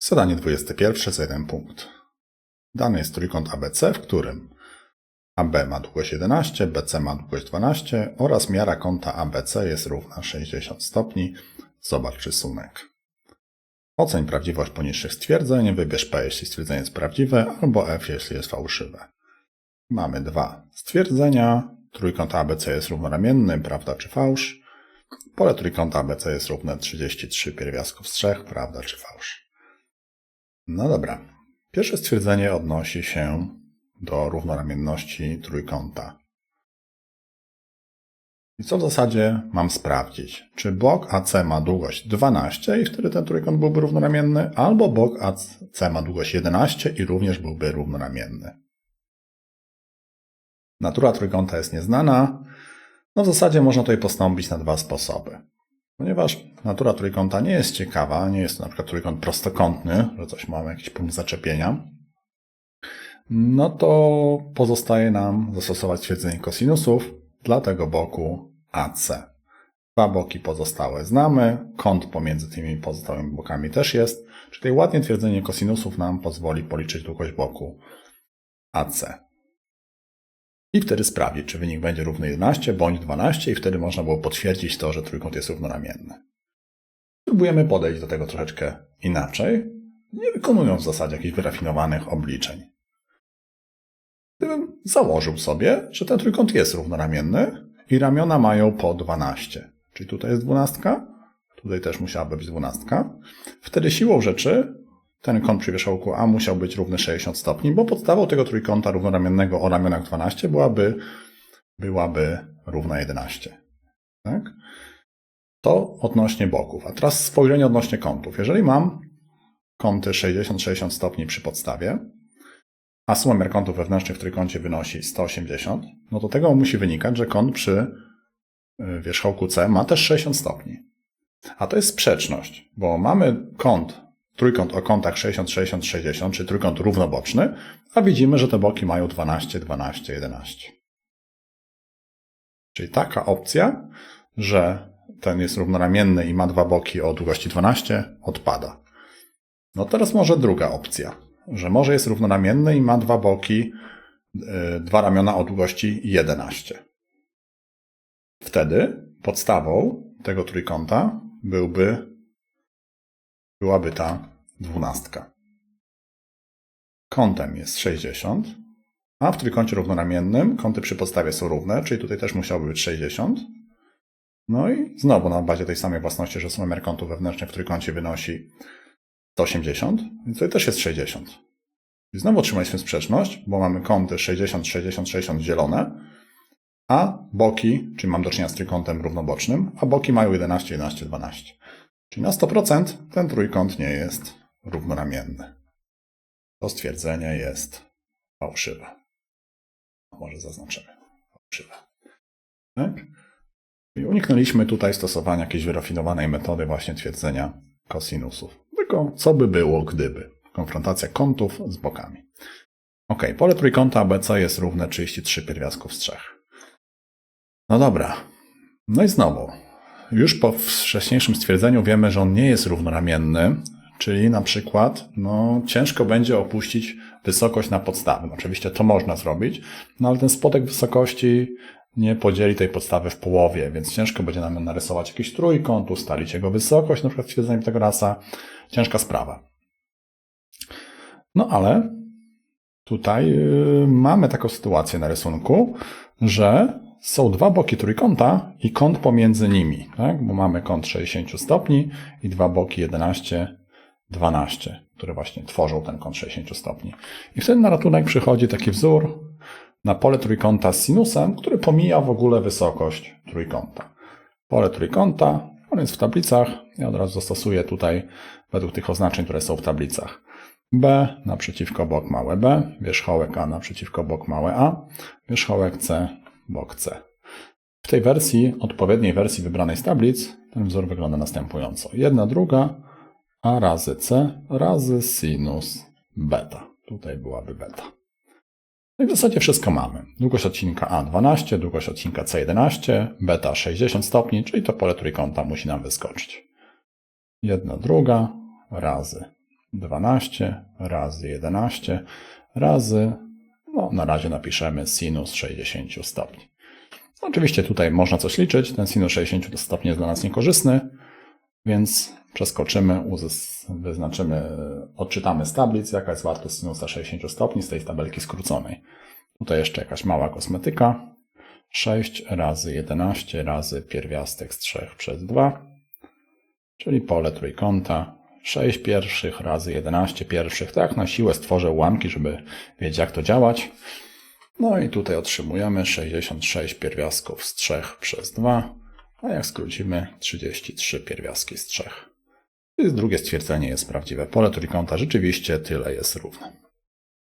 Zadanie 21 za jeden punkt. Dany jest trójkąt ABC, w którym AB ma długość 11, BC ma długość 12 oraz miara kąta ABC jest równa 60 stopni. Zobacz rysunek. Oceń prawdziwość poniższych stwierdzeń, wybierz P jeśli stwierdzenie jest prawdziwe albo F jeśli jest fałszywe. Mamy dwa stwierdzenia. Trójkąt ABC jest równoramienny, prawda czy fałsz. Pole trójkąta ABC jest równe 33 pierwiastków z 3, prawda czy fałsz. No dobra. Pierwsze stwierdzenie odnosi się do równoramienności trójkąta. I co w zasadzie mam sprawdzić? Czy bok AC ma długość 12 i wtedy ten trójkąt byłby równoramienny, albo bok AC ma długość 11 i również byłby równoramienny. Natura trójkąta jest nieznana. No w zasadzie można tutaj postąpić na dwa sposoby. Ponieważ natura trójkąta nie jest ciekawa, nie jest to na przykład trójkąt prostokątny, że coś mamy, jakiś punkt zaczepienia, no to pozostaje nam zastosować stwierdzenie kosinusów dla tego boku AC. Dwa boki pozostałe znamy, kąt pomiędzy tymi pozostałymi bokami też jest, czyli ładnie twierdzenie kosinusów nam pozwoli policzyć długość boku AC. I wtedy sprawdzić, czy wynik będzie równy 11 bądź 12 i wtedy można było potwierdzić to, że trójkąt jest równoramienny. Spróbujemy podejść do tego troszeczkę inaczej, nie wykonując w zasadzie jakichś wyrafinowanych obliczeń. Gdybym założył sobie, że ten trójkąt jest równoramienny i ramiona mają po 12, czyli tutaj jest dwunastka, tutaj też musiałaby być dwunastka, wtedy siłą rzeczy ten kąt przy wierzchołku A musiał być równy 60 stopni, bo podstawą tego trójkąta równoramiennego o ramionach 12 byłaby, byłaby równa 11. Tak? To odnośnie boków. A teraz spojrzenie odnośnie kątów. Jeżeli mam kąty 60-60 stopni przy podstawie, a suma kątów wewnętrznych w trójkącie wynosi 180, no to tego musi wynikać, że kąt przy y, wierzchołku C ma też 60 stopni. A to jest sprzeczność, bo mamy kąt trójkąt o kątach 60, 60, 60, czy trójkąt równoboczny, a widzimy, że te boki mają 12, 12, 11. Czyli taka opcja, że ten jest równoramienny i ma dwa boki o długości 12, odpada. No teraz może druga opcja, że może jest równoramienny i ma dwa boki, yy, dwa ramiona o długości 11. Wtedy podstawą tego trójkąta byłby byłaby ta dwunastka. Kątem jest 60, a w trójkącie równoramiennym kąty przy podstawie są równe, czyli tutaj też musiałoby być 60. No i znowu na bazie tej samej własności, że suma miar kątów wewnętrznych w trójkącie wynosi 180, więc tutaj też jest 60. I znowu otrzymaliśmy sprzeczność, bo mamy kąty 60, 60, 60 zielone, a boki, czyli mam do czynienia z trójkątem równobocznym, a boki mają 11, 11, 12. Czyli na 100% ten trójkąt nie jest równoramienny. To stwierdzenie jest fałszywe. Może zaznaczymy. Fałszywe. Tak? I uniknęliśmy tutaj stosowania jakiejś wyrafinowanej metody właśnie twierdzenia kosinusów. Tylko co by było, gdyby? Konfrontacja kątów z bokami. Ok, pole trójkąta ABC jest równe 33 pierwiastków z 3. No dobra. No i znowu, już po wcześniejszym stwierdzeniu wiemy, że on nie jest równoramienny, czyli na przykład no, ciężko będzie opuścić wysokość na podstawę. No, oczywiście to można zrobić, no ale ten spodek wysokości nie podzieli tej podstawy w połowie, więc ciężko będzie nam narysować jakiś trójkąt, ustalić jego wysokość, na przykład stwierdzeniem tego rasa. Ciężka sprawa. No ale tutaj yy, mamy taką sytuację na rysunku, że są dwa boki trójkąta i kąt pomiędzy nimi, tak? bo mamy kąt 60 stopni i dwa boki 11, 12, które właśnie tworzą ten kąt 60 stopni. I wtedy na ratunek przychodzi taki wzór na pole trójkąta z sinusem, który pomija w ogóle wysokość trójkąta. Pole trójkąta, on jest w tablicach, ja od razu zastosuję tutaj według tych oznaczeń, które są w tablicach. B naprzeciwko bok małe b, wierzchołek A naprzeciwko bok małe a, wierzchołek C bok C. W tej wersji, odpowiedniej wersji wybranej z tablic, ten wzór wygląda następująco. Jedna druga a razy c razy sinus beta. Tutaj byłaby beta. No i w zasadzie wszystko mamy. Długość odcinka A 12, długość odcinka C 11, beta 60 stopni, czyli to pole trójkąta musi nam wyskoczyć. Jedna druga razy 12 razy 11 razy, no na razie napiszemy sinus 60 stopni. Oczywiście tutaj można coś liczyć, ten sinus 60 stopni jest dla nas niekorzystny, więc przeskoczymy, wyznaczymy, odczytamy z tablic, jaka jest wartość sinusa 60 stopni z tej tabelki skróconej. Tutaj jeszcze jakaś mała kosmetyka. 6 razy 11 razy pierwiastek z 3 przez 2, czyli pole trójkąta. 6 pierwszych razy 11 pierwszych. Tak, na siłę stworzę ułamki, żeby wiedzieć jak to działać. No i tutaj otrzymujemy 66 pierwiastków z 3 przez 2, a jak skrócimy 33 pierwiastki z 3. I drugie stwierdzenie jest prawdziwe. Pole trójkąta rzeczywiście tyle jest równe.